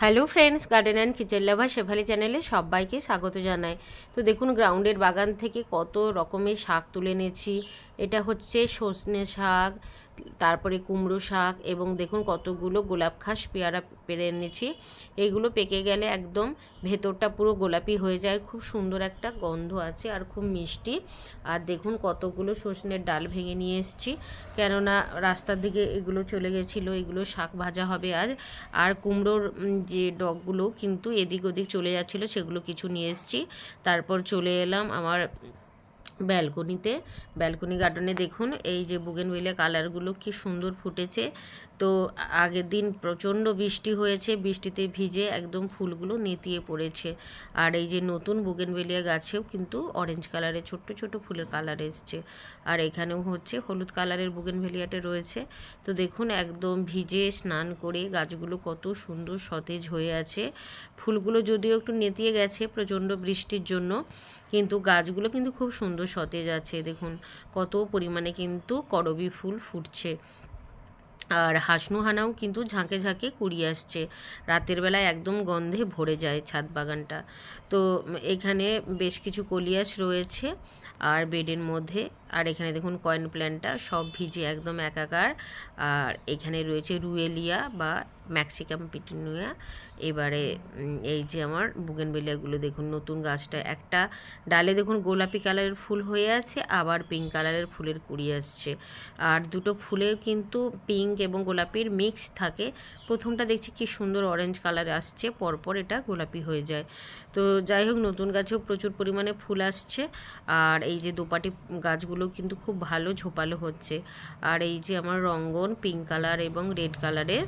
Hello friends, garden and kitchen lover Shefali চ্যানেলে সবাইকে স্বাগত জানাই। তো দেখুন, গ্রাউন্ডের বাগান থেকে কত রকমের শাক তুলে এনেছি। এটা হচ্ছে সজনে শাক তারপরে কুমড়ো শাক এবং দেখুন কতগুলো গোলাপ খাস পেয়ারা পেরে এনেছি। এইগুলো পেকে গেলে একদম ভেতরটা পুরো গোলাপি হয়ে যায়, খুব সুন্দর একটা গন্ধ আছে আর খুব মিষ্টি। আর দেখুন কতগুলো সজনের ডাল ভেঙে নিয়ে এসেছি, কেননা রাস্তার দিকে এগুলো চলে গেছিল, এগুলো শাক ভাজা হবে আজ। আর কুমড়োর যে ডগগুলো কিন্তু এদিক ওদিক চলে যাচ্ছিল, সেগুলো কিছু নিয়ে এসেছি। তারপর চলে এলাম আমার ব্যালকনিতে ব্যালকনি গার্ডেনে দেখুন এই যে বুগেনভিলিয়া কালারগুলো কি সুন্দর ফুটেছে। তো আগের দিন প্রচণ্ড বৃষ্টি হয়েছে, বৃষ্টিতে ভিজে একদম ফুলগুলো নেতিয়ে পড়েছে। আর এই যে নতুন বুগেনভেলিয়া গাছেও কিন্তু অরেঞ্জ কালারের ছোট্ট ছোট ফুলের কালার এসছে। আর এখানেও হচ্ছে হলুদ কালারের বুগেনভেলিয়াটা রয়েছে। তো দেখুন, একদম ভিজে স্নান করে গাছগুলো কত সুন্দর সতেজ হয়ে আছে। ফুলগুলো যদিও একটু নেতিয়ে গেছে প্রচণ্ড বৃষ্টির জন্য, কিন্তু গাছগুলো কিন্তু খুব সুন্দর সতেজ আছে। দেখুন, কত পরিমাণে কিন্তু করবি ফুল ফুটছে। আর হাসনু হানাও কিন্তু ঝাঁকে ঝাঁকে কুড়িয়ে আসছে। রাতের বেলায় একদম গন্ধে ভরে যায় ছাদ বাগানটা। তো এখানে বেশ কিছু কলিয়াস রয়েছে আর বেডের মধ্যে আর এখানে দেখুন কয়েন প্ল্যান্টটা সব ভিজে একদম একাকার। আর এখানে রয়েছে রুয়েলিয়া বা ম্যাক্সিকাম পিটুনিয়া। এবারে এই যে আমার বুগেনবেলিয়াগুলো দেখুন, নতুন গাছটা। একটা ডালে দেখুন গোলাপি কালারের ফুল হয়ে আছে, আবার পিঙ্ক কালারের ফুলের কুড়ি আসছে। আর দুটো ফুলে কিন্তু পিঙ্ক এবং গোলাপির মিক্স থাকে। প্রথমটা দেখছি কি সুন্দর অরেঞ্জ কালার আসছে, পরপর এটা গোলাপি হয়ে যায়। তো যাই হোক, নতুন গাছেও প্রচুর পরিমাণে ফুল আসছে। আর এই যে দোপাটি গাছগুলো কিন্তু খুব ভালো ঝোপালো হচ্ছে। আর এই যে আমার রঙ্গন পিঙ্ক কালার এবং রেড কালারের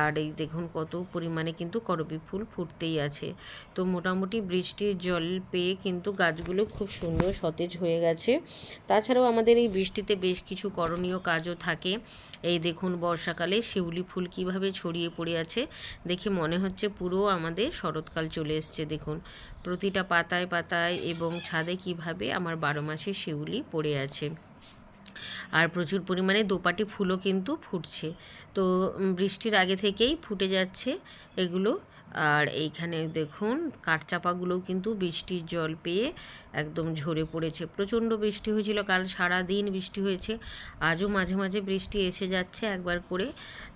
আর এই দেখুন কত পরিমাণে কিন্তু করবি ফুল ফুটতেই আছে। তো মোটামুটি বৃষ্টির জল পেয়ে কিন্তু গাছগুলো খুব সুন্দর সতেজ হয়ে গেছে। তাছাড়াও আমাদের এই বৃষ্টিতে বেশ কিছু করণীয় কাজও থাকে। এই দেখুন বর্ষাকালে শিউলি ফুল কীভাবে ছড়িয়ে পড়ে আছে, দেখে মনে হচ্ছে পুরো আমাদের শরৎকাল চলে এসছে। দেখুন প্রতিটা পাতায় পাতায় এবং ছাদে কীভাবে আমার বারো মাসে শিউলি পড়ে আছে। আর প্রচুর পরিমাণে দোপাটি ফুলও কিন্তু ফুটছে। তো বৃষ্টির আগে থেকেই ফুটে যাচ্ছে এগুলো। আর এইখানে দেখুন, কাঠচাপাগুলোও কিন্তু বৃষ্টির জল পেয়ে একদম ঝরে পড়েছে। প্রচণ্ড বৃষ্টি হয়েছিল, কাল সারা দিন বৃষ্টি হয়েছে। আজও মাঝে মাঝে বৃষ্টি এসে যাচ্ছে একবার করে।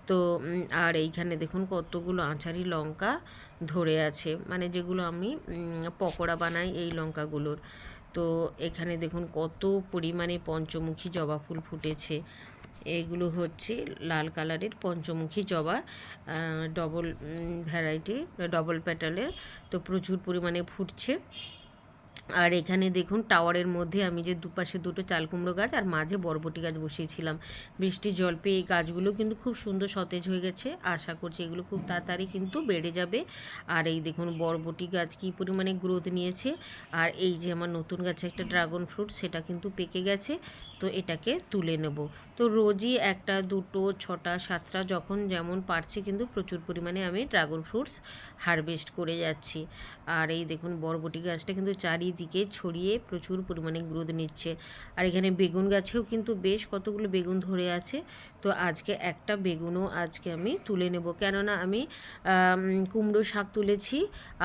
তো আর এইখানে দেখুন কতগুলো আচারি লঙ্কা ধরে আছে। মানে যেগুলো আমি পকোড়া বানাই এই লঙ্কাগুলোর। তো এখানে দেখুন কত পরিমাণে পঞ্চমুখী জবা ফুল ফুটেছে। এগুলো হচ্ছে লাল কালারের পঞ্চমুখী জবা ডবল ভ্যারাইটি ডবল প্যাটালের তো প্রচুর পরিমাণে ফুটছে। আর এখানে দেখুন টাওয়ারের মধ্যে আমি যে দুপাশে দুটো চাল কুমড়ো গাছ আর মাঝে বরবটি গাছ বসিয়েছিলাম। বৃষ্টির জল পেয়ে এই গাছগুলো কিন্তু খুব সুন্দর সতেজ হয়ে গেছে। আশা করছি এগুলো খুব তাড়াতাড়ি কিন্তু বেড়ে যাবে। আর এই দেখুন বরবটি গাছ কী পরিমাণে গ্রোথ নিয়েছে। আর এই যে আমার নতুন গাছে একটা ড্রাগন ফ্রুট সেটা কিন্তু পেকে গেছে। তো এটাকে তুলে নেব। তো রোজই একটা, দুটো, ছটা, সাতটা যখন যেমন পারছি কিন্তু প্রচুর পরিমাণে আমি ড্রাগন ফ্রুটস হারভেস্ট করে যাচ্ছি। আর এই দেখুন বরবটি গাছটা কিন্তু চারিদিকে ছড়িয়ে প্রচুর পরিমাণে গ্রোথ নিচ্ছে। আর এখানে বেগুন গাছেও কিন্তু বেশ কতগুলো বেগুন ধরে আছে। তো আজকে একটা বেগুনও আজকে আমি তুলে নেব। কেননা আমি কুমড়ো শাক তুলেছি,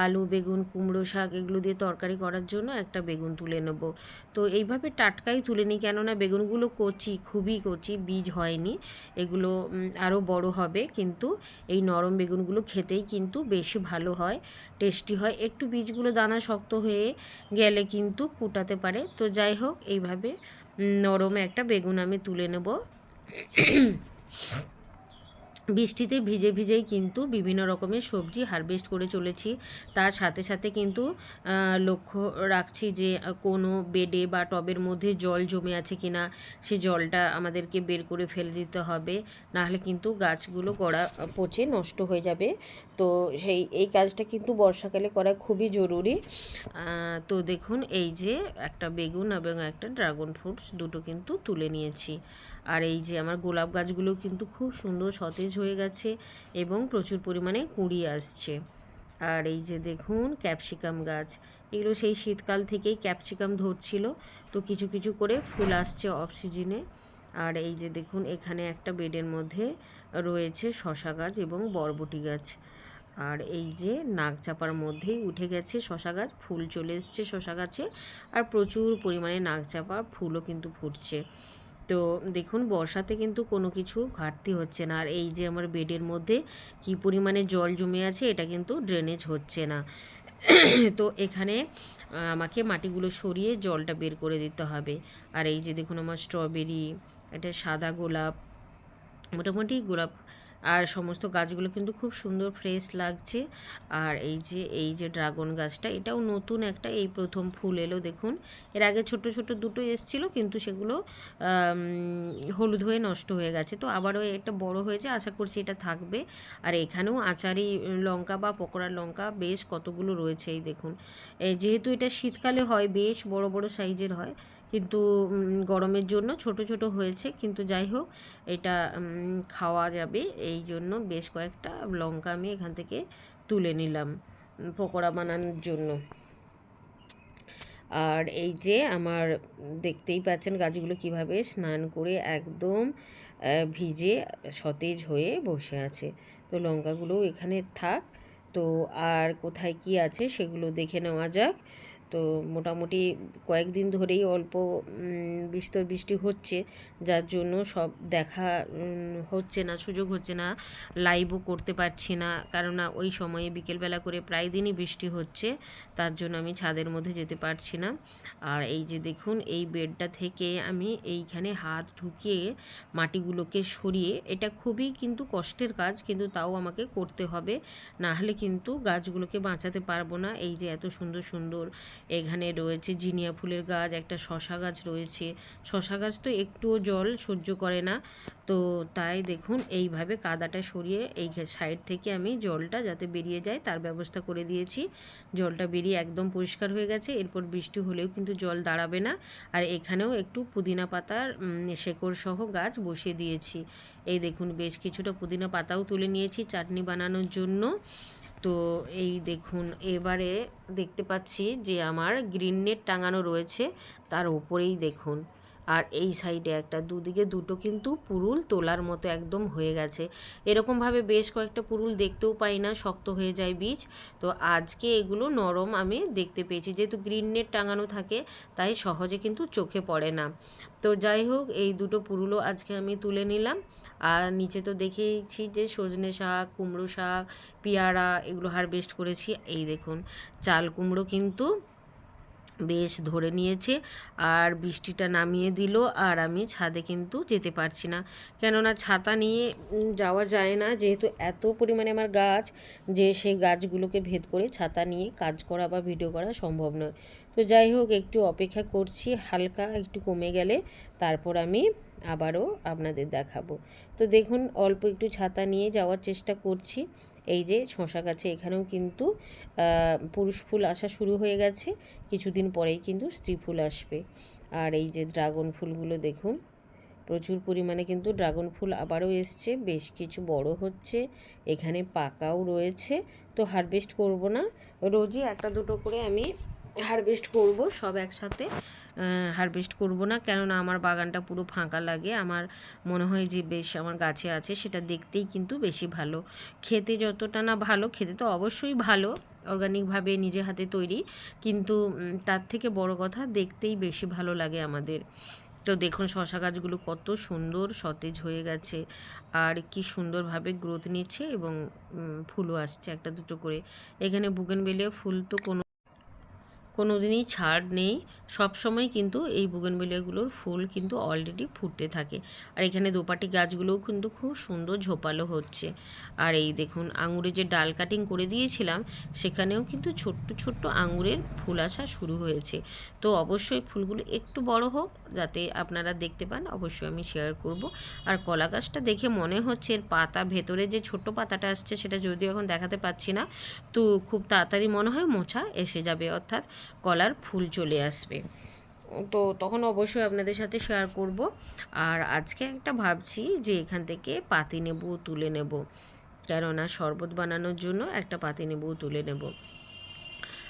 আলু, বেগুন, কুমড়ো শাক এগুলো দিয়ে তরকারি করার জন্য একটা বেগুন তুলে নেব। তো এইভাবে টাটকাই তুলে নিই, কেননা বেগুনগুলো কচি, খুবই কচি, বীজ হয়নি। এগুলো আরও বড় হবে, কিন্তু এই নরম বেগুনগুলো খেতেই কিন্তু বেশি ভালো হয়, টেস্টি হয়। একটু বীজগুলো দানা শক্ত হয়ে গেলে কিন্তু কুটাতে পারে। তো যাই হোক, এইভাবে নরম একটা বেগুন আমি তুলে নেব। বৃষ্টিতে ভিজে ভিজেই কিন্তু বিভিন্ন রকমের সবজি হারভেস্ট করে চলেছি। তার সাথে সাথে কিন্তু লক্ষ্য রাখছি যে কোনো বেডে বা টবের মধ্যে জল জমে আছে কিনা, সে জলটা আমাদেরকে বের করে ফেলে দিতে হবে। নাহলে কিন্তু গাছগুলো গড়া পচে নষ্ট হয়ে যাবে। তো সেই, এই কাজটা কিন্তু বর্ষাকালে করা খুবই জরুরি। তো দেখুন, এই যে একটা বেগুন এবং একটা ড্রাগন ফ্রুটস দুটো কিন্তু তুলে নিয়েছি। আর এই যে আমার গোলাপ গাছগুলো কিন্তু খুব সুন্দর সতেজ হয়ে গেছে এবং প্রচুর পরিমাণে কুঁড়ি আসছে। আর এই যে দেখুন, ক্যাপসিকাম গাছ। এগুলো সেই শীতকাল থেকেই ক্যাপসিকাম ধরছিল। তো কিছু কিছু করে ফুল আসছে অফ সিজনে আর এই যে দেখুন, এখানে একটা বেডের মধ্যে রয়েছে শশা গাছ এবং বরবটি গাছ। আর এই যে নাক চাপার মধ্যেই উঠে গেছে শশা গাছ, ফুল চলে এসছে শশা গাছে। আর প্রচুর পরিমাণে নাক চাপা ফুলও কিন্তু ফুটছে। তো দেখুন, বর্ষাতে কিন্তু কোনো কিছু ঘাটতি হচ্ছে না। আর এই যে আমার বেডের মধ্যে কি পরিমাণে জল জমে আছে, এটা কিন্তু ড্রেনেজ হচ্ছে না। তো এখানে আমাকে মাটিগুলো সরিয়ে জলটা বের করে দিতে হবে। আর এই যে দেখুন, আমার স্ট্রবেরি এটা সাদা গোলাপ, মোটামুটি গোলাপ আর সমস্ত গাছগুলো কিন্তু খুব সুন্দর ফ্রেশ লাগছে। আর এই যে এই যে ড্রাগন গাছটা, এটাও নতুন একটা, এই প্রথম ফুল এলো দেখুন। এর আগে ছোট ছোট দুটো এসছিল, কিন্তু সেগুলো হলুদ হয়ে নষ্ট হয়ে গেছে। তো আবারও এটা বড় হয়েছে, আশা করছি এটা থাকবে। আর এখানেও আচারি লঙ্কা বা পকোড়ার লঙ্কা, বেশ কতগুলো রয়েছে এই দেখুন। যেহেতু এটা শীতকালে হয়, বেশ বড় বড় সাইজের হয় কিন্তু গরমের জন্য ছোট ছোট হয়েছে। কিন্তু যাই হোক, এটা খাওয়া যাবে। এই জন্য বেশ কয়েকটা লঙ্কা আমি এখান থেকে তুলে নিলাম পকোড়া বানানোর জন্য। আর এই যে আমার, দেখতেই পাচ্ছেন গাছগুলো কীভাবে স্নান করে একদম ভিজে সতেজ হয়ে বসে আছে। তো লঙ্কাগুলোও এখানে থাক। তো আর কোথায় কি আছে সেগুলো দেখে নেওয়া যাক। তো মোটামুটি কয়েকদিন ধরেই অল্প বিস্তর বৃষ্টি হচ্ছে, যার জন্য সব দেখা হচ্ছে না, সুযোগ হচ্ছে না লাইভও করতে পারছি না, কেননা ওই সময়ে বিকেলবেলা করে প্রায় দিনই বৃষ্টি হচ্ছে, তার জন্য আমি ছাদের মধ্যে যেতে পারছি না। আর এই যে দেখুন, এই বেডটা থেকে আমি এইখানে হাত ঢুকিয়ে মাটিগুলোকে সরিয়ে, এটা খুবই কিন্তু কষ্টের কাজ, কিন্তু তাও আমাকে করতে হবে, না হলে কিন্তু গাছগুলোকে বাঁচাতে পারব না। এই যে এত সুন্দর সুন্দর এখানে রয়েছে জিনিয়া ফুলের গাছ, একটা শশা গাছ রয়েছে। শশা গাছ তো একটুও জল সহ্য করে না। তো তাই দেখুন, এইভাবে কাদাটা সরিয়ে এই সাইড থেকে আমি জলটা যাতে বেরিয়ে যায়, তার ব্যবস্থা করে দিয়েছি। জলটা বেরিয়ে একদম পরিষ্কার হয়ে গেছে। এরপর বৃষ্টি হলেও কিন্তু জল দাঁড়াবে না। আর এখানেও একটু পুদিনা পাতার শেকড় সহ গাছ বসিয়ে দিয়েছি। এই দেখুন, বেশ কিছুটা পুদিনা পাতাও তুলে নিয়েছি চাটনি বানানোর জন্য। তো এই দেখুন, এবারে দেখতে পাচ্ছি যে আমার গ্রিন নেট টাঙানো রয়েছে, তার ওপরেই দেখুন। আর এই সাইডে একটা, দুদিকে দুটো কিন্তু পুরুল তোলার মতো একদম হয়ে গেছে। এরকমভাবে বেশ কয়েকটা পুরুল দেখতেও পাই না, শক্ত হয়ে যায় বীজ। তো আজকে এগুলো নরম আমি দেখতে পেয়েছি, যেহেতু গ্রিন নেট টাঙানো থাকে, তাই সহজে কিন্তু চোখে পড়ে না। তো যাই হোক, এই দুটো পুরুলও আজকে আমি তুলে নিলাম। আর নিচে তো দেখেইছি যে সজনে শাক, কুমড়ো শাক, পেয়ারা, এগুলো হারভেস্ট করেছি। এই দেখুন, চাল, কুমড়ো কিন্তু বেশ ধরে নিয়েছে আর বৃষ্টিটা নামিয়ে দিল আর আমি ছাদে কিন্তু যেতে পারছি না। কেননা ছাতা নিয়ে যাওয়া যায় না। যেহেতু এত পরিমাণে আমার গাছ যে সেই গাছগুলোকে ভেদ করে ছাতা নিয়ে কাজ করা বা ভিডিও করা সম্ভব নয়। তো যাই হোক, একটু অপেক্ষা করছি, হালকা একটু কমে গেলে তারপর আমি আবারও আপনাদের দেখাবো। তো দেখুন, অল্প একটু ছাতা নিয়ে যাওয়ার চেষ্টা করছি। এই যে শশা গাছে এখানেও কিন্তু পুরুষ ফুল আসা শুরু হয়ে গেছে। কিছুদিন পরেই কিন্তু স্ত্রী ফুল আসবে। আর এই যে ড্রাগন ফুলগুলো দেখুন, প্রচুর পরিমাণে কিন্তু ড্রাগন ফুল আবারও এসছে, বেশ কিছু বড় হচ্ছে, এখানে পাকাও রয়েছে। তো হারভেস্ট করব না, রোজই একটা দুটো করে আমি হারভেস্ট করব সব একসাথে। হারভেস্ট করব না। কেননা আমার বাগানটা পুরো ফাঁকা লাগে। আমার মনে হয় যে বেশ আমার গাছে আছে, সেটা দেখতেই কিন্তু বেশি ভালো। খেতে যতটা না ভালো, খেতে তো অবশ্যই ভালো অর্গানিকভাবে নিজে হাতে তৈরি। কিন্তু তার থেকে বড় কথা, দেখতেই বেশি ভালো লাগে আমাদের। তো দেখুন, শশা গাছগুলো কত সুন্দর সতেজ হয়ে গেছে। আর কি সুন্দরভাবে গ্রোথ নিচ্ছে এবং ফুলও আসছে একটা দুটো করে। এখানে বুগেনবেলিয়া ফুল তো কোনো কোনো দিনই ছাড় নেই। সব সময় কিন্তু এই বুগনবেলিয়াগুলোর ফুল কিন্তু অলরেডি ফুটতে থাকে। আর এখানে দোপাটি গাছগুলোও কিন্তু খুব সুন্দর ঝোপালো হচ্ছে। আর এই দেখুন, আঙুরে যে ডাল কাটিং করে দিয়েছিলাম, সেখানেও কিন্তু ছোট্ট ছোট্ট আঙুরের ফুল আসা শুরু হয়েছে। তো অবশ্যই ফুলগুলো একটু বড় হোক, যাতে আপনারা দেখতে পান, অবশ্যই আমি শেয়ার করব। আর কলা গাছটা দেখে মনে হচ্ছে এর পাতা ভেতরে যে ছোট্ট পাতাটা আসছে, সেটা যদিও এখন দেখাতে পাচ্ছি না, তো খুব তাড়াতাড়ি মনে হয় মোছা এসে যাবে। অর্থাৎ কলার ফুল চলে আসবে। তো তখন অবশ্যই আপনাদের সাথে শেয়ার করব। আর আজকে একটা ভাবছি যে এখান থেকে পাতি নেবু, তুলে নেব। কেননা শরবত বানানোর জন্য একটা পাতি নেবু, তুলে নেব।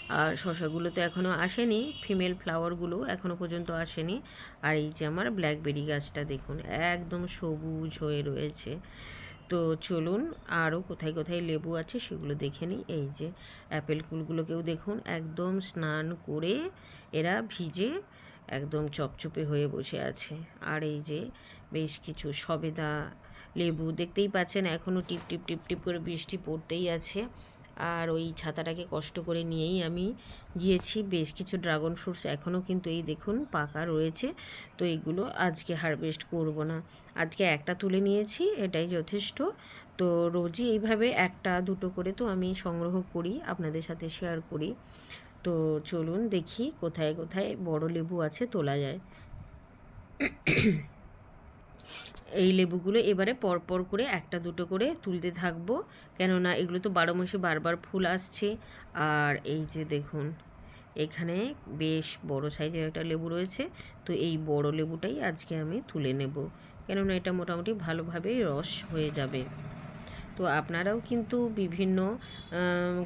আর শশাগুলো তো এখনও আসেনি ফিমেল ফ্লাওয়ারগুলো এখনও পর্যন্ত আসেনি। আর এই যে আমার ব্ল্যাকবেরি গাছটা দেখুন, একদম সবুজ হয়ে রয়েছে। তো চলুন আরও কোথায় কোথায় লেবু আছে সেগুলো দেখে নিই। এই যে অ্যাপেল কুলগুলোকেও দেখুন, একদম স্নান করে এরা ভিজে একদম চপচপে হয়ে বসে আছে। আর এই যে বেশ কিছু সবেদা লেবু দেখতেই পাচ্ছেন এখনও টিপ টিপ টিপ টিপ করে বৃষ্টি পড়তেই আছে। আর ওই ছাতাটাকে কষ্ট করে নিয়েই আমি গিয়েছি। বেশ কিছু ড্রাগন ফ্রুটস এখনও কিন্তু এই দেখুন পাকা রয়েছে। তো এইগুলো আজকে হারভেস্ট করব না। আজকে একটা তুলে নিয়েছি, এটাই যথেষ্ট। তো রোজই এইভাবে একটা, দুটো করে তো আমি সংগ্রহ করি, আপনাদের সাথে শেয়ার করি। তো চলুন দেখি কোথায় কোথায় বড় লেবু আছে তোলা যায়। এই লেবুগুলো এবারে পরপর করে একটা দুটো করে তুলতে থাকব। কেননা এগুলো তো বারো মাসে বারবার ফুল আসছে। আর এই যে দেখুন, এখানে বেশ বড় সাইজের একটা লেবু রয়েছে। তো এই বড় লেবুটাই আজকে আমি তুলে নেব। কেননা এটা মোটামুটি ভালোভাবেই রস হয়ে যাবে। তো আপনারাও কিন্তু বিভিন্ন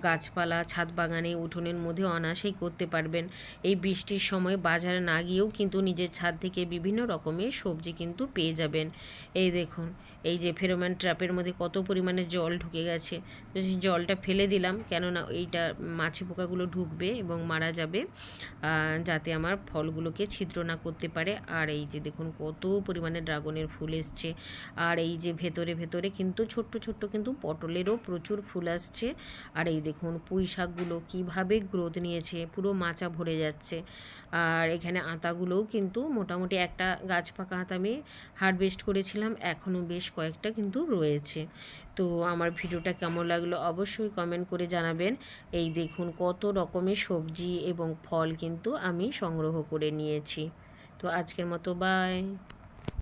গাছপালা, ছাদ বাগানে, উঠোনের মধ্যে অনায়াসেই করতে পারবেন। এই বৃষ্টির সময় বাজারে না গিয়েও কিন্তু নিজের ছাদ থেকে বিভিন্ন রকমের সবজি কিন্তু পেয়ে যাবেন। এই দেখুন, এই যে ফেরোম্যান ট্র্যাপের মধ্যে কত পরিমাণে জল ঢুকে গেছে। তো সেই জলটা ফেলে দিলাম, কেননা এইটা মাছি পোকাগুলো ঢুকবে এবং মারা যাবে যাতে আমার ফলগুলোকে ছিদ্র না করতে পারে। আর এই যে দেখুন, কত পরিমাণে ড্রাগনের ফুল এসছে। আর এই যে ভেতরে ভেতরে কিন্তু ছোট্ট ছোট্ট কিন্তু পটলেরও প্রচুর ফুল আসছে। আর এই দেখুন পুঁই শাকগুলো কীভাবে গ্রোথ নিয়েছে, পুরো মাচা ভরে যাচ্ছে। আর এখানে আতাগুলোও কিন্তু মোটামুটি একটা গাছ পাকা আতা আমি হারভেস্ট করেছিলাম, এখনও বেশ কয়েকটা কিন্তু রয়েছে। তো আমার ভিডিওটা কেমন লাগল অবশ্যই কমেন্ট করে জানাবেন। এই দেখুন কত রকমের সবজি এবং ফল কিন্তু আমি সংগ্রহ করে নিয়েছি। তো আজকের মতো বাই